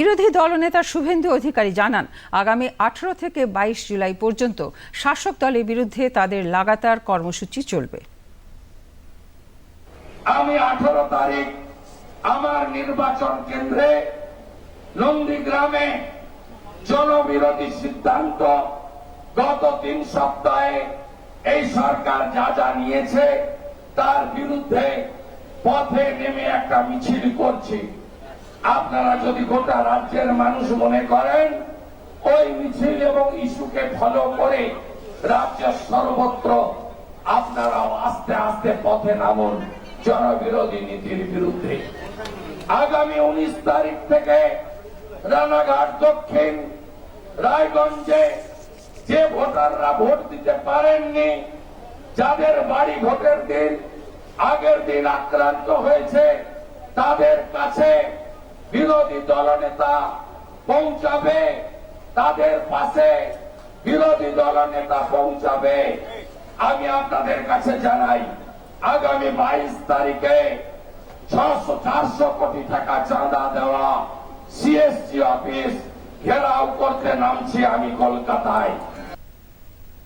বিরোধী দলনেতা শুভেন্দু অধিকারী জানান, আগামী আঠারো থেকে বাইশ জুলাই পর্যন্ত শাসক দলের বিরুদ্ধে তাদের লাগাতার কর্মসূচি চলবে। আমি আঠারো তারিখ আমার নির্বাচন কেন্দ্রে নন্দীগ্রামে জনবিরোধী সিদ্ধান্ত গত তিন সপ্তাহে এই সরকার যা যা নিয়েছে তার বিরুদ্ধে পথে নেমে একটা মিছিল করছি। আপনারা যদি গোটা রাজ্যের মানুষ মনে করেন, ওই মিছিল এবং ইস্যুকে ফলো করে রাজ্যের সর্বত্র আপনারাও আস্তে আস্তে পথে নামুন জনবিরোধী নীতির বিরুদ্ধে। আগামী উনিশ তারিখ থেকে রানাঘাট দক্ষিণ, রায়গঞ্জে যে ভোটাররা ভোট দিতে পারেননি, যাদের বাড়ি ভোটের দিন আগের দিন আক্রান্ত হয়েছে, তাদের কাছে বিরোধী দলনেতা পৌঁছাবে, তাদের পাশে বিরোধী দলনেতা পৌঁছাবে। আমি আপনাদের কাছে জানাই, আগামী বাইশ তারিখে ছশো চারশো কোটি টাকা চাঁদা দেওয়া সিএসসি অফিস ঘেরাও করতে নামছি আমি কলকাতায়।